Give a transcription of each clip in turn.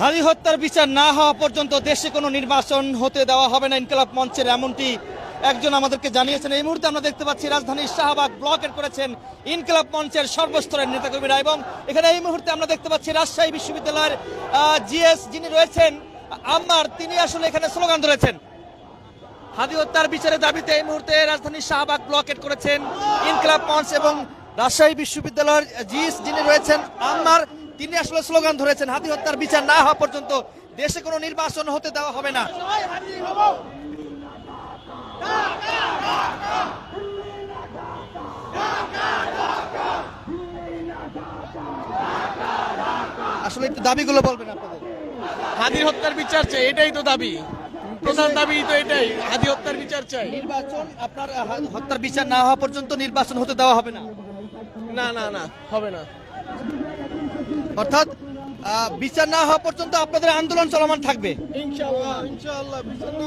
হারি হত্যার বিচার না হওয়া পর্যন্ত দেশে কোনো নির্বাচন হতে দেওয়া হবে না ইনকলাব মঞ্চের এমনটি একজন আমাদেরকে জানিয়েছেন। এই মুহূর্তে আমরা দেখতে পাচ্ছি রাজধানীর শাহবাগ ব্লকের করেছেন ইনকলাব মঞ্চের সর্বস্তরের নেতাকর্মীরা এবং এখানে এই মুহূর্তে আমরা দেখতে পাচ্ছি রাজশাহী বিশ্ববিদ্যালয়ের জিএস যিনি রয়েছেন, আম্মার, তিনি আসলে এখানে স্লোগান ধরেছেন। হাদি হত্যার বিচারের দাবিতে এই মুহূর্তে রাজধানীর শাহবাগ ব্লকেট করেছেন ইনকলাব মঞ্চ এবং রাজশাহী বিশ্ববিদ্যালয়ের জিএস যিনি রয়েছেন, আম্মার তিনি আসলে স্লোগান ধরেছেন হাতি হত্যার বিচার না হওয়া পর্যন্ত দেশে কোনো নির্বাচন হতে দেওয়া হবে না। আসলে একটু দাবিগুলো বলবেন আপনাদের। হাদি হত্যার বিচার চাই এটাই তো দাবি। প্রধান দাবি তো এটাই হাদি হত্যার বিচার চাই। নির্বাচন আপনার হত্যার বিচার না হওয়া পর্যন্ত নির্বাচন হতে দেওয়া হবে না। না না না হবে না। অর্থাৎ বিচার না হওয়া পর্যন্ত আপনাদের আন্দোলন চলমান থাকবে ইনশাআল্লাহ ইনশাআল্লাহ বিচার না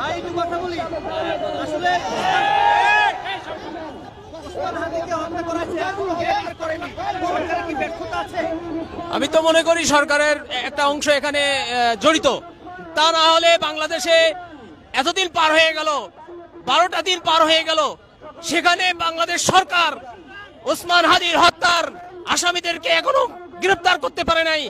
ভাই একটু কথা বলি আসলে ওসমান হাদিকে হত্যা করা হয়েছে, এখনও গ্রেফতার করেনি। সরকারের কি ব্যর্থতা আছে? আমি তো মনে করি সরকারের একটা অংশ এখানে জড়িত তা না হলে বাংলাদেশে এতদিন পার হয়ে গেল, বারোটা দিন পার হয়ে গেল, সেখানে বাংলাদেশ সরকার ওসমান হাদির হত্যার আসামিদেরকে এখনও গ্রেপ্তার করতে পারে নাই।